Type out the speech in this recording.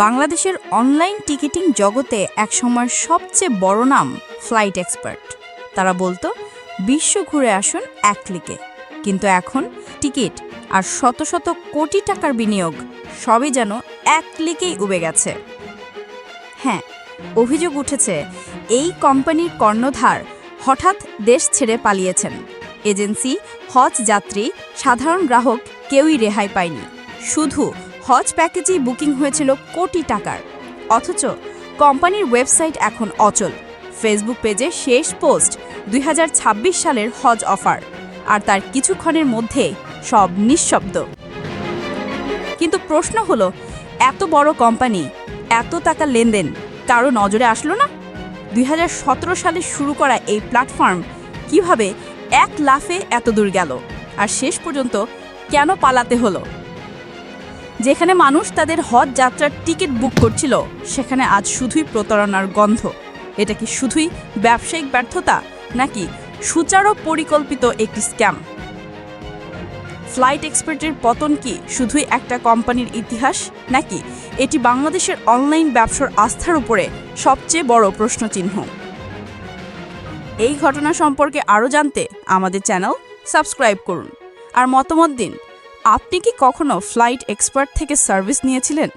বাংলাদেশের online ticketing জগতে একসময় সবচেয়ে বড় নাম ফ্লাইট এক্সপার্ট। তারা বলতো, বিশ্ব ঘুরে আসুন এক ক্লিকে। কিন্তু এখন টিকিট আর শত শত কোটি টাকার বিনিয়োগ সবই যেন এক ক্লিকেই উবে গেছে। হ্যাঁ অভিযোগ উঠেছে, এই কোম্পানির কর্ণধার হঠাৎ দেশ ছেড়ে পালিয়েছেন। এজেন্সি, হজ যাত্রী, সাধারণ গ্রাহক কেউই রেহাই পায়নি। শুধু হজ প্যাকেজেই বুকিং হয়েছিল কোটি টাকার। অথচ কোম্পানির ওয়েবসাইট এখন অচল। ফেসবুক পেজে শেষ পোস্ট দুই হাজার ছাব্বিশ সালের হজ অফার। আর তার কিছুক্ষণের মধ্যে সব নিঃশব্দ। কিন্তু প্রশ্ন হলো, এত বড় কোম্পানি, এত টাকা লেনদেন কারও নজরে আসলো না? দুই হাজার সতেরো সালে শুরু করা এই প্ল্যাটফর্ম কীভাবে এক লাফে এত দূর গেল? আর শেষ পর্যন্ত কেন পালাতে হলো? যেখানে মানুষ তাদের হজ যাত্রার টিকিট বুক করছিল, সেখানে আজ শুধুই প্রতারণার গন্ধ। এটা কি শুধুই ব্যবসায়িক ব্যর্থতা, নাকি সুচারু পরিকল্পিত একটি স্ক্যাম? ফ্লাইট এক্সপার্টের পতন কি শুধুই একটা কোম্পানির ইতিহাস, নাকি এটি বাংলাদেশের অনলাইন ব্যবসার আস্থার উপরে সবচেয়ে বড় প্রশ্নচিহ্ন? এই ঘটনা সম্পর্কে আরও জানতে আমাদের চ্যানেল সাবস্ক্রাইব করুন। আর মতামত দিন আপনি কি কখনো ফ্লাইট এক্সপার্ট থেকে সার্ভিস নিয়েছিলেন?